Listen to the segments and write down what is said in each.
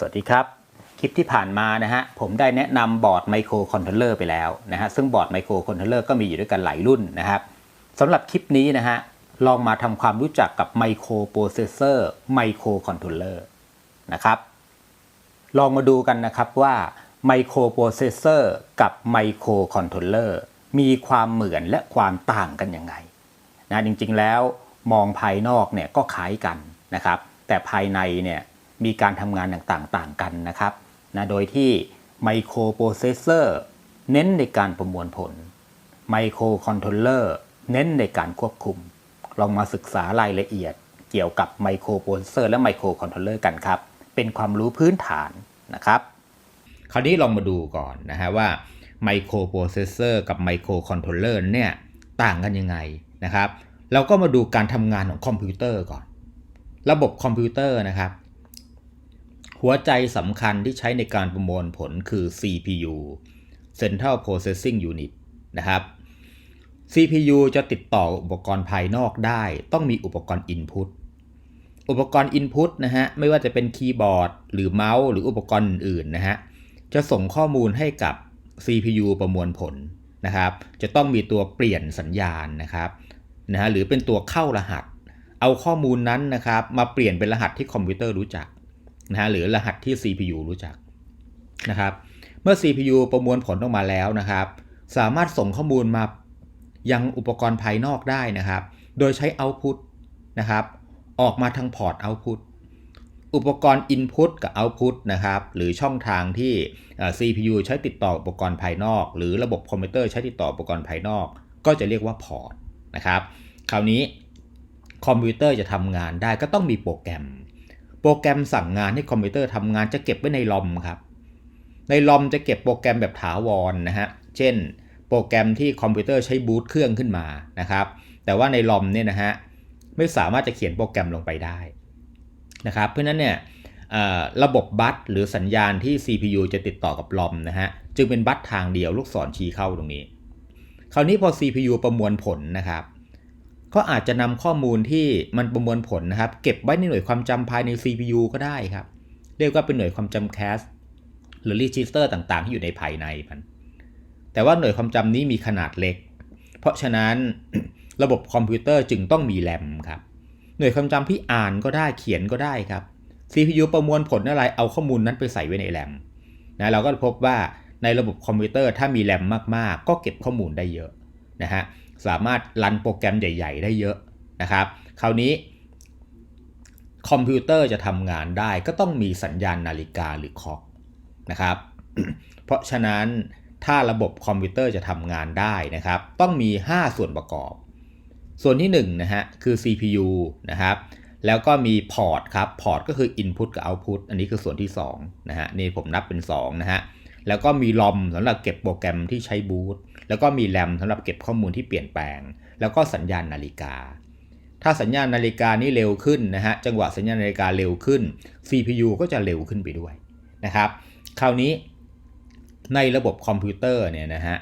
สวัสดีครับ คลิปที่ผ่านมานะฮะผมได้แนะนำบอร์ดไมโครคอนโทรลเลอร์ไปแล้วนะฮะซึ่งบอร์ดไมโครคอนโทรลเลอร์ก็มีอยู่ด้วยกันหลายรุ่นนะครับสำหรับคลิปนี้นะฮะลองมาทำความรู้จักกับไมโครโปรเซสเซอร์ไมโครคอนโทรลเลอร์นะครับลองมาดูกันนะครับว่าไมโครโปรเซสเซอร์กับไมโครคอนโทรลเลอร์มีความเหมือนและความต่างกันยังไงนะจริงๆแล้วมองภายนอกเนี่ยก็คล้ายกันนะครับ แต่ภายในเนี่ย มีการทำงานต่างๆต่างกันนะครับนะโดยที่ไมโครโปรเซสเซอร์เน้นในการประมวลผลไมโครคอนโทรลเลอร์เน้นในการควบคุม ลองมาศึกษารายละเอียดเกี่ยวกับไมโครโปรเซสเซอร์และไมโครคอนโทรลเลอร์กันครับ เป็นความรู้พื้นฐานนะครับ คราวนี้ลองมาดูก่อนนะฮะว่าไมโครโปรเซสเซอร์กับไมโครคอนโทรลเลอร์เนี่ยต่างกันยังไงนะครับ เราก็มาดูการทำงานของคอมพิวเตอร์ก่อน ระบบคอมพิวเตอร์นะครับ หัวใจสำคัญที่ใช้ในการประมวลผลคือ CPU Central Processing Unit นะครับ CPU จะติดต่ออุปกรณ์ภายนอกได้ ต้องมีอุปกรณ์ Input อุปกรณ์ Input นะฮะ ไม่ว่าจะเป็นคีย์บอร์ด หรือเมาส์ หรืออุปกรณ์อื่นๆนะฮะ จะส่งข้อมูลให้กับ CPU ประมวลผลนะครับ จะต้องมีตัวเปลี่ยนสัญญาณนะครับนะฮะหรือเป็นตัวเข้ารหัส เอาข้อมูลนั้นนะครับ มาเปลี่ยนเป็นรหัสที่คอมพิวเตอร์รู้จัก นะฮะหรือรหัสที่ CPU รู้จักนะครับ เมื่อ CPU ประมวลผลออกมาแล้วนะครับ สามารถส่งข้อมูลมายังอุปกรณ์ภายนอกได้นะครับ โดยใช้ output นะครับ ออกมาทางพอร์ต output อุปกรณ์ input กับ output นะครับ หรือช่องทางที่ CPU ใช้ติดต่ออุปกรณ์ภายนอก หรือระบบคอมพิวเตอร์ใช้ติดต่ออุปกรณ์ภายนอก ก็จะเรียกว่าพอร์ตนะครับ คราวนี้คอมพิวเตอร์จะทำงานได้ก็ต้องมีโปรแกรม โปรแกรมสั่งงานให้คอมพิวเตอร์ทำงานจะเก็บไว้ในลอมครับ ในลอมจะเก็บโปรแกรมแบบถาวรนะฮะ เช่น โปรแกรมที่คอมพิวเตอร์ใช้บูตเครื่องขึ้นมานะครับ แต่ว่าในลอมเนี่ยนะฮะไม่สามารถจะเขียนโปรแกรมลงไปได้นะครับ เพราะนั้นเนี่ยระบบบัสหรือสัญญาณที่ CPU จะติดต่อกับลอมนะฮะ จึงเป็นบัสทางเดียวลูกศรชี้เข้าตรงนี้ คราวนี้พอ CPU ประมวลผลนะครับ ก็อาจจะนำข้อมูลที่มันประมวลผลนะครับ เก็บไว้ในหน่วยความจำภายใน CPU ก็ได้ครับ เรียกว่าเป็นหน่วยความจำแคสหรือรีจิสเตอร์ต่างๆ ที่อยู่ในภายในมัน แต่ว่าหน่วยความจำนี้มีขนาดเล็ก เพราะฉะนั้นระบบคอมพิวเตอร์จึงต้องมีแรมครับ หน่วยความจำที่อ่านก็ได้เขียนก็ได้ครับ CPU ประมวลผลอะไรเอาข้อมูลนั้นไปใส่ไว้ในแรมนะเราก็พบว่าในระบบคอมพิวเตอร์ถ้ามีแรมมากๆ ก็เก็บข้อมูลได้เยอะ นะฮะสามารถรันโปรแกรมใหญ่ ๆ ได้เยอะนะครับ คราวนี้คอมพิวเตอร์จะทำงานได้ก็ต้องมีสัญญาณนาฬิกาหรือคล็อกนะครับ เพราะฉะนั้นถ้าระบบคอมพิวเตอร์จะทำงานได้นะครับ ต้องมี 5 ส่วนประกอบ ส่วนที่1นะฮะคือ CPU นะครับ แล้วก็มีพอร์ตครับพอร์ตก็คือ Input กับ Output อันนี้คือส่วนที่2นะฮะนี่ผมนับเป็น2นะฮะแล้วก็มีลอมสำหรับเก็บโปรแกรมที่ใช้บูต แล้วก็มีแรมสำหรับเก็บข้อมูลที่เปลี่ยนแปลง แล้วก็สัญญาณนาฬิกา ถ้าสัญญาณนาฬิกานี้เร็วขึ้นนะฮะจังหวะสัญญาณนาฬิกาเร็วขึ้น CPU ก็จะเร็วขึ้นไปด้วยนะครับคราวนี้ในระบบคอมพิวเตอร์เนี่ยนะฮะ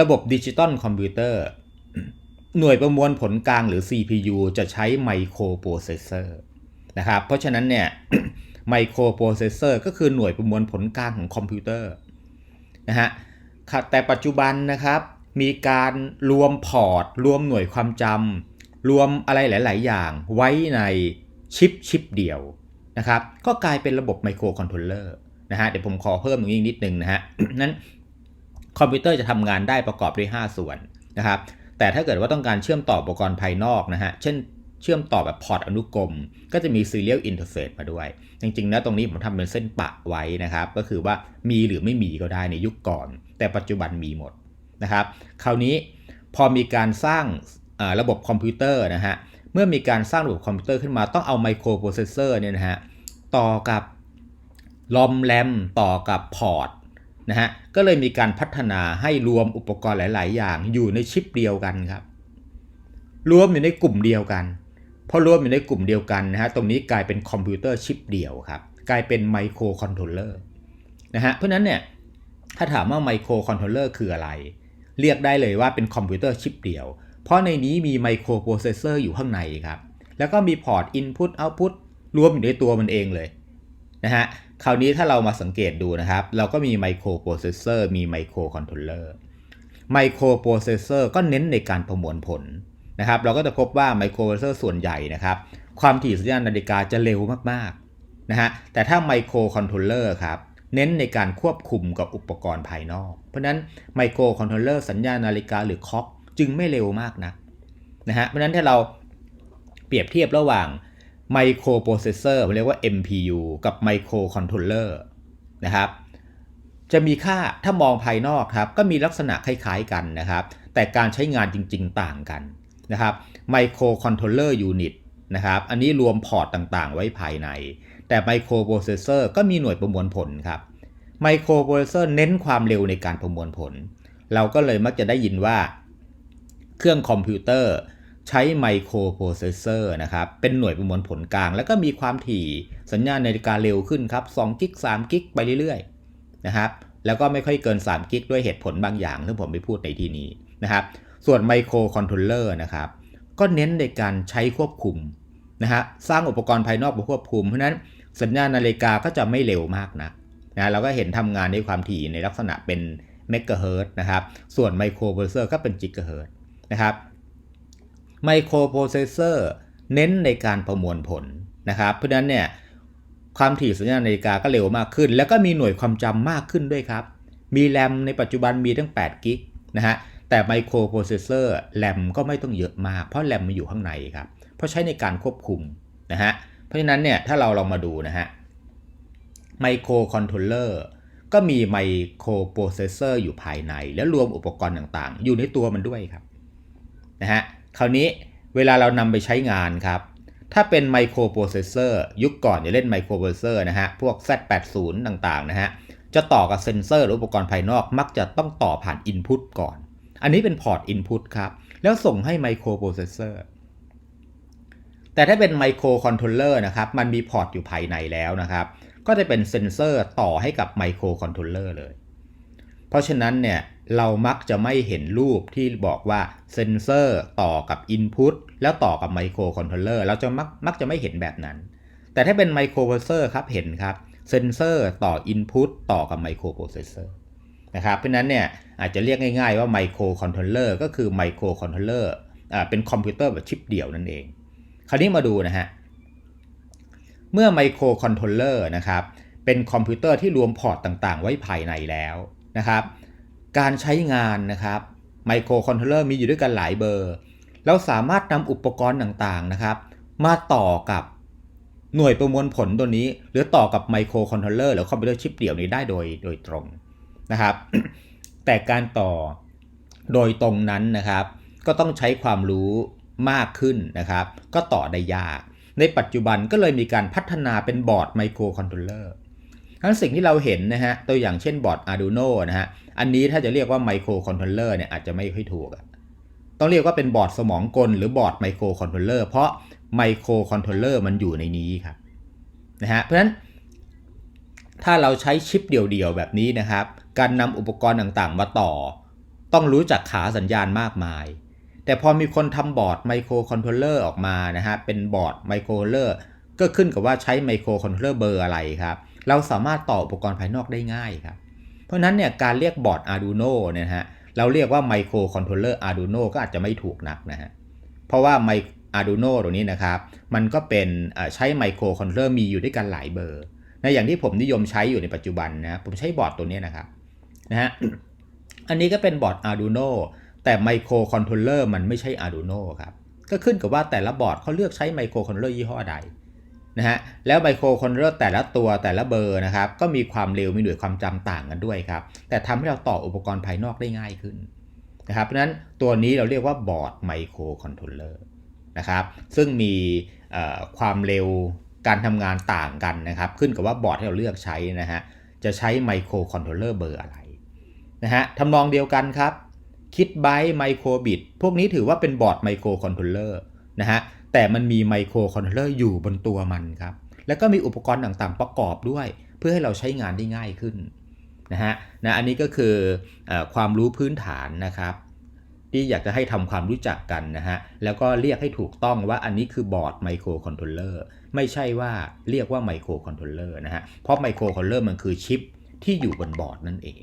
ระบบดิจิตอลคอมพิวเตอร์หน่วยประมวลผลกลางหรือ CPU จะใช้ไมโครโปรเซสเซอร์นะครับเพราะฉะนั้นเนี่ยไมโครโปรเซสเซอร์ก็คือหน่วยประมวลผลกลางของคอมพิวเตอร์นะฮะค่ะ แต่ปัจจุบันนะครับ มีการรวมพอร์ต รวมหน่วยความจำรวมอะไรหลาย ๆ อย่างไว้ในชิปชิปเดียวนะครับ ก็กลายเป็นระบบไมโครคอนโทรลเลอร์นะฮะเดี๋ยวผมขอเพิ่มตรงนี้นิดนึงนะฮะนั้นคอมพิวเตอร์จะทำงานได้ประกอบด้วย 5 ส่วนนะครับ แต่ถ้าเกิดว่าต้องการเชื่อมต่ออุปกรณ์ภายนอกนะฮะ เช่นเชื่อมต่อแบบพอร์ตอนุกรม ก็จะมี Serial Interface มาด้วย จริงๆนะตรงนี้ผมทำเป็นเส้นปะไว้นะครับ ก็คือว่ามีหรือไม่มีก็ได้ในยุคก่อน แต่ปัจจุบันมีหมดนะครับ คราวนี้พอมีการสร้างระบบคอมพิวเตอร์นะฮะ เมื่อมีการสร้างระบบคอมพิวเตอร์ขึ้นมาต้องเอาไมโครโปรเซสเซอร์เนี่ยนะฮะต่อกับลอมแรมต่อกับพอร์ตนะฮะ ก็เลยมีการพัฒนาให้รวมอุปกรณ์หลาย ๆ อย่างอยู่ในชิปเดียวกันครับ รวมอยู่ในกลุ่มเดียวกันพอรวมอยู่ในกลุ่มเดียวกันนะฮะ ตรงนี้กลายเป็นคอมพิวเตอร์ชิปเดียวครับ กลายเป็นไมโครคอนโทรลเลอร์นะฮะ เพราะนั้นเนี่ย ถ้าถามว่าไมโครคอนโทรลเลอร์คืออะไร เรียกได้เลยว่าเป็นคอมพิวเตอร์ชิปเดียว เพราะในนี้มีไมโครโปรเซสเซอร์อยู่ข้างในครับ แล้วก็มีพอร์ต Input Output รวมอยู่ในตัวมันเองเลยนะฮะ คราวนี้ถ้าเรามาสังเกตดูนะครับ เราก็มีไมโครโปรเซสเซอร์มีไมโครคอนโทรลเลอร์ไมโครโปรเซสเซอร์ก็เน้นในการประมวลผลนะครับ เราก็จะพบว่าไมโครโปรเซสเซอร์ส่วนใหญ่นะครับ ความถี่สัญญาณนาฬิกาจะเร็วมากๆนะฮะ แต่ถ้าไมโครคอนโทรลเลอร์ครับ เน้นในการควบคุมกับอุปกรณ์ภายนอก เพราะนั้นไมโครคอนโทรลเลอร์สัญญาณนาฬิกาหรือคล็อกจึงไม่เร็วมากนะนะฮะเพราะฉะนั้นถ้าเราเปรียบเทียบระหว่างไมโครโปรเซสเซอร์เรียกว่า MPU กับไมโครคอนโทรลเลอร์นะครับจะมีค่าถ้ามองภายนอกครับก็มีลักษณะคล้ายๆกันนะครับ แต่การใช้งานจริงๆต่างกันนะครับไมโครคอนโทรลเลอร์ยูนิตนะครับอันนี้รวมพอร์ตต่างๆ ไว้ภายใน แต่ไมโครโปรเซสเซอร์ก็มีหน่วยประมวลผลครับไมโครโปรเซสเซอร์เน้นความเร็วในการประมวลผล เราก็เลยมักจะได้ยินว่า เครื่องคอมพิวเตอร์ใช้ไมโครโปรเซสเซอร์นะครับ เป็นหน่วยประมวลผลกลาง แล้วก็มีความถี่สัญญาณนาฬิกาเร็วขึ้นครับ2กิก3กิกไปเรื่อยๆนะครับแล้วก็ไม่ค่อยเกิน3กิกด้วยเหตุผลบางอย่างที่ผมไปพูดในที่นี้นะครับ ส่วนไมโครคอนโทรลเลอร์นะครับก็เน้นในการใช้ควบคุมนะฮะสร้างอุปกรณ์ภายนอกมาควบคุม เพราะฉะนั้น สัญญาณนาฬิกาก็จะไม่เร็วมากนักนะเราก็เห็นทำงานด้วยความถี่ในลักษณะเป็นเมกะเฮิรตนะครับ ส่วนไมโครโปรเซอร์ก็เป็นจิกะเฮิรตนะครับไมโครโปรเซสเซอร์เน้นในการประมวลผลนะครับ เพราะฉะนั้นเนี่ยความถี่สัญญาณนาฬิกาก็เร็วมากขึ้น แล้วก็มีหน่วยความจำมากขึ้นด้วยครับ มีแรมในปัจจุบันมีตั้ง8กิกนะฮะแต่ไมโครโปรเซสเซอร์แรมก็ไม่ต้องเยอะมาก เพราะแรมมันอยู่ข้างในครับ เพราะใช้ในการควบคุมนะฮะ เพราะฉะนั้นเนี่ยถ้าเราลองมาดูนะฮะไมโครคอนโทรลเลอร์ก็มีไมโครโปรเซสเซอร์อยู่ภายใน แล้วรวมอุปกรณ์ต่างๆ อยู่ในตัวมันด้วยครับนะฮะคราวนี้เวลาเรานำไปใช้งานครับ ถ้าเป็นไมโครโปรเซสเซอร์ยุคก่อนจะเล่นไมโครโปรเซสเซอร์นะฮะพวก Z80 ต่างๆนะฮะจะต่อกับเซนเซอร์หรืออุปกรณ์ภายนอกมักจะต้องต่อผ่าน Input ก่อน อันนี้เป็นพอร์ต Input ครับ แล้วส่งให้ไมโครโปรเซสเซอร์ แต่ถ้าเป็นไมโครคอนโทรลเลอร์นะครับมันมีพอร์ตอยู่ภายในแล้วนะครับ ก็จะเป็นเซนเซอร์ต่อให้กับไมโครคอนโทรลเลอร์เลย เพราะฉะนั้นเนี่ยเรามักจะไม่เห็นรูปที่บอกว่าเซนเซอร์ต่อกับ Input แล้วต่อกับไมโครคอนโทรลเลอร์เราจะมักมักจะไม่เห็นแบบนั้น แต่ถ้าเป็นไมโครโปรเซสเซอร์ครับเห็นครับเซนเซอร์ต่อ Input ต่อกับไมโครโปรเซสเซอร์นะครับเพราะนั้นเนี่ยอาจจะเรียกง่ายๆว่าไมโครคอนโทรลเลอร์ก็คือไมโครคอนโทรลเลอร์เป็นคอมพิวเตอร์แบบชิปเดี่ยวนั่นเอง คราวนี้มาดูนะฮะ เมื่อไมโครคอนโทรลเลอร์นะครับ เป็นคอมพิวเตอร์ที่รวมพอร์ตต่างๆ ไว้ภายในแล้วนะครับ การใช้งานนะครับไมโครคอนโทรลเลอร์มีอยู่ด้วยกันหลายเบอร์ เราสามารถนำอุปกรณ์ต่างๆนะครับ มาต่อกับหน่วยประมวลผลตัวนี้ หรือต่อกับไมโครคอนโทรลเลอร์หรือคอมพิวเตอร์ชิปเดี่ยวนี้ได้โดยโดยตรงนะครับ แต่การต่อโดยตรงนั้นนะครับ ก็ต้องใช้ความรู้ มากขึ้นนะครับ ก็ต่อได้ยาก ในปัจจุบันก็เลยมีการพัฒนาเป็นบอร์ดไมโครคอนโทรลเลอร์ทั้งสิ่งที่เราเห็นนะฮะตัวอย่างเช่นบอร์ด Arduino นะฮะอันนี้ถ้าจะเรียกว่าไมโครคอนโทรลเลอร์เนี่ยอาจจะไม่ค่อยถูก ต้องเรียกว่าเป็นบอร์ดสมองกล หรือบอร์ดไมโครคอนโทรลเลอร์เพราะไมโครคอนโทรลเลอร์มันอยู่ในนี้ครับนะฮะเพราะฉะนั้น ถ้าเราใช้ชิปเดี่ยวๆแบบนี้นะครับ การนำอุปกรณ์ต่างๆ มาต่อ ต้องรู้จักขาสัญญาณมากมาย แต่พอมีคนทำบอร์ดไมโครคอนโทรลเลอร์ออกมานะฮะเป็นบอร์ดไมโครคอนโทรลเลอร์ก็ขึ้นกับว่าใช้ไมโครคอนโทรลเลอร์เบอร์อะไรครับ เราสามารถต่ออุปกรณ์ภายนอกได้ง่ายครับ เพราะนั้นเนี่ยการเรียกบอร์ด Arduino เนี่ยนะฮะเราเรียกว่าไมโครคอนโทรลเลอร์ Arduino ก็อาจจะไม่ถูกนักนะฮะเพราะว่าไม Arduino ตัวนี้นะครับมันก็เป็นใช้ไมโครคอนโทรลเลอร์มีอยู่ด้วยกันหลายเบอร์ในอย่างที่ผมนิยมใช้อยู่ในปัจจุบันนะผมใช้บอร์ดตัวนี้นะครับนะฮะอันนี้ก็เป็นบอร์ด Arduino แต่ไมโครคอนโทรลเลอร์มันไม่ใช่ Arduino ครับ ก็ขึ้นกับว่าแต่ละบอร์ดเขาเลือกใช้ไมโครคอนโทรลเลอร์ยี่ห้อใดนะฮะแล้วไมโครคอนโทรลเลอร์แต่ละตัวแต่ละเบอร์นะครับ ก็มีความเร็วมีหน่วยความจำต่างกันด้วยครับ แต่ทำให้เราต่ออุปกรณ์ภายนอกได้ง่ายขึ้นนะครับเพราะฉะนั้นตัวนี้เราเรียกว่าบอร์ดไมโครคอนโทรลเลอร์นะครับซึ่งมีความเร็วการทำงานต่างกันนะครับ ขึ้นกับว่าบอร์ดที่เราเลือกใช้นะฮะจะใช้ไมโครคอนโทรลเลอร์เบอร์อะไรนะฮะทำนองเดียวกันครับ คิดไบต์ไมโครบิดพวกนี้ถือว่าเป็นบอร์ดไมโครคอนโทรลเลอร์นะฮะแต่มันมีไมโครคอนโทรลเลอร์อยู่บนตัวมันครับ แล้วก็มีอุปกรณ์ต่างๆ ประกอบด้วย เพื่อให้เราใช้งานได้ง่ายขึ้นนะฮะนะอันนี้ก็คืออความรู้พื้นฐานนะครับ ที่อยากจะให้ทำความรู้จักกันนะฮะแล้วก็เรียกให้ถูกต้องว่าอันนี้คือบอร์ดไมโครคอนโทรลเลอร์ไม่ใช่ว่าเรียกว่าไมโครคอนโทรลเลอร์นะฮะเพราะไมโครคอนโทรลเลอร์มันคือชิปที่อยู่บนบอร์ดนั่นเอง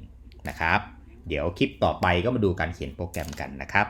นะครับ เดี๋ยวคลิปต่อไปก็มาดูการเขียนโปรแกรมกันนะครับ